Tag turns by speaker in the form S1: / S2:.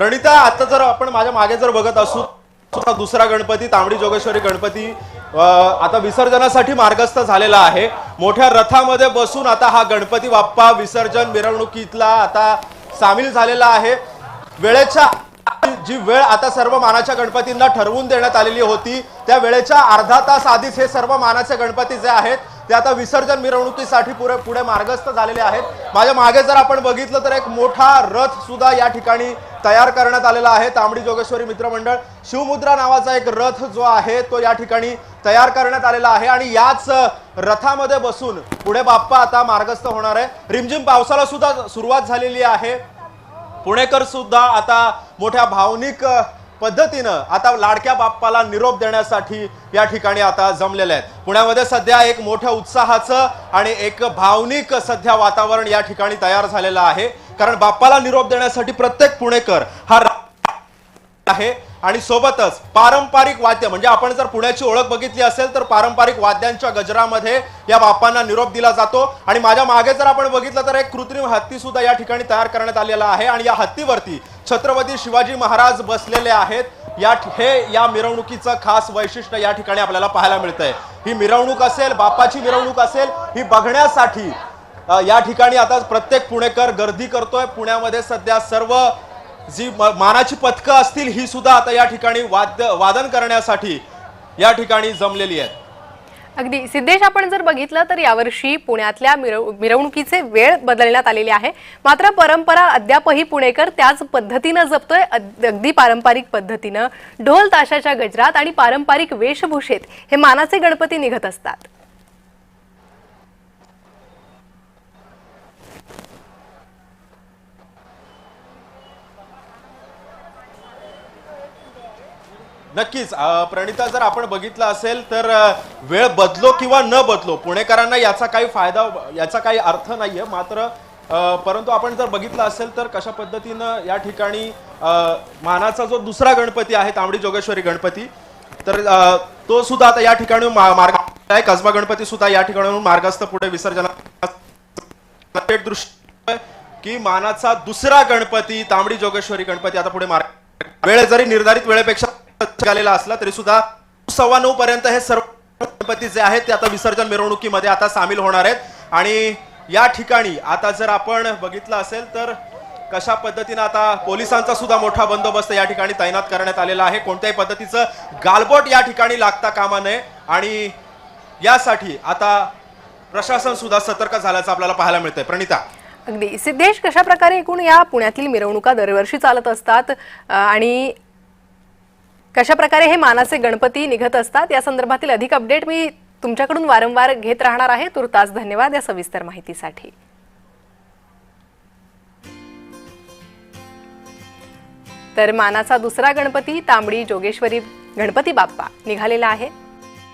S1: प्रणिता आता जर आपण माझ्या मागे जर बघत असू तर दुसरा गणपती तांबडी जोगेश्वरी गणपती आता विसर्जनासाठी मार्गस्थ झालेला आहे. मोठ्या रथामध्ये बसून आता हा गणपती बाप्पा विसर्जन मिरवणुकीतला आता सामील झालेला आहे. वेळेच्या जी वेळ आता सर्व मानाच्या गणपतींना ठरवून देण्यात आलेली होती त्या वेळेच्या अर्धा तास आधीच हे सर्व मानाचे गणपती जे आहेत ते आता विसर्जन मिरवणुकीसाठी पुढे पुढे मार्गस्थ झालेले आहेत. माझ्या मागे जर आपण बघितलं तर एक मोठा रथ सुद्धा या ठिकाणी तयार करण्यात आलेला आहे. तांबडी जोगेश्वरी मित्रमंडळ शिवमुद्रा नावाचा एक रथ जो आहे तो या ठिकाणी तयार करण्यात आलेला आहे आणि याच रथामध्ये बसून पुढे बाप्पा आता मार्गस्थ होणार आहे. रिमझिम पावसाला सुद्धा सुरुवात झालेली आहे. पुणेकर सुद्धा आता मोठ्या भावनिक पद्धतीनं आता लाडक्या बाप्पाला निरोप देण्यासाठी या ठिकाणी आता जमलेले आहेत. पुण्यामध्ये सध्या एक मोठ्या उत्साहाचं आणि एक भावनिक सध्या वातावरण या ठिकाणी तयार झालेलं आहे. कारण बाप्पाला निरोप देण्यासाठी प्रत्येक पुणेकर हा आहे. आणि सोबतच पारंपरिक वाद्य म्हणजे आपण जर पुण्याची ओळख बघितली असेल तर पारंपरिक वाद्यांच्या गजरामध्ये या बाप्पांना निरोप दिला जातो. आणि माझ्या मागे जर आपण बघितलं तर एक कृत्रिम हत्ती सुद्धा या ठिकाणी तयार करण्यात आलेला आहे. आणि या हत्तीवरती छत्रपती शिवाजी महाराज बसलेले आहेत. या हे या मिरवणुकीचं खास वैशिष्ट्य या ठिकाणी आपल्याला पाहायला मिळतंय. ही मिरवणूक असेल बापाची मिरवणूक असेल ही बघण्यासाठी या ठिकाणी आता प्रत्येक पुणेकर गर्दी करतोय. पुण्यामध्ये सध्या सर्व जी मानाची पथकं असतील ही सुद्धा आता या ठिकाणी वाद्य वादन करण्यासाठी या ठिकाणी जमलेली आहेत.
S2: अगदी सिद्धेश आपण जर बघितलं तर यावर्षी पुण्यातल्या मिरव मिरवणुकीचे वेळ बदलण्यात आलेली आहे. मात्र परंपरा अद्यापही पुणेकर त्याच पद्धतीनं जपतोय अगदी पारंपरिक पद्धतीनं. ढोल ताशाच्या गजरात आणि पारंपरिक वेशभूषेत हे मानाचे गणपती निघत असतात.
S1: नक्कीच. प्रणिता जर आपण बघितलं असेल तर वेळ बदलो किंवा न बदलो पुणेकरांना याचा काही फायदा याचा काही अर्थ नाहीये. मात्र परंतु आपण जर बघितलं असेल तर कशा पद्धतीनं या ठिकाणी मानाचा जो दुसरा गणपती आहे तांबडी जोगेश्वरी गणपती तर तो सुद्धा आता या ठिकाणी मार्ग आहे. कसबा गणपती सुद्धा या ठिकाणी मार्गस्थ पुढे विसर्जना एक की मानाचा दुसरा गणपती तांबडी जोगेश्वरी गणपती आता पुढे मार्ग वेळ जरी निर्धारित वेळेपेक्षा झालेला असला तरी सुद्धा सव्वा नऊ पर्यंत हे सर्व गणपती जे आहेत ते आता विसर्जन मिरवणुकीमध्ये आता सामील होणार आहेत. आणि या ठिकाणी आता जर आपण बघितलं असेल तर कशा पद्धतीनं आता पोलिसांचा सुद्धा मोठा बंदोबस्त या ठिकाणी तैनात करण्यात आलेला आहे. कोणत्याही पद्धतीचं गालबोट या ठिकाणी लागता कामा नये. आणि यासाठी आता प्रशासन सुद्धा सतर्क झाल्याचं आपल्याला पाहायला मिळतंय. प्रणिता.
S2: अगदी. सिद्धेश कशा प्रकारे एकूण या पुण्यातील मिरवणुका दरवर्षी चालत असतात? आणि कशा प्रकारे हे मानाचे गणपती निघत असतात या संदर्भातील अधिक अपडेट मी तुमच्याकडून वारंवार घेत राहणार आहे. तुर्तास धन्यवाद या सविस्तर माहितीसाठी. तर मानाचा दुसरा गणपती तांबडी जोगेश्वरी गणपती बाप्पा निघालेला आहे.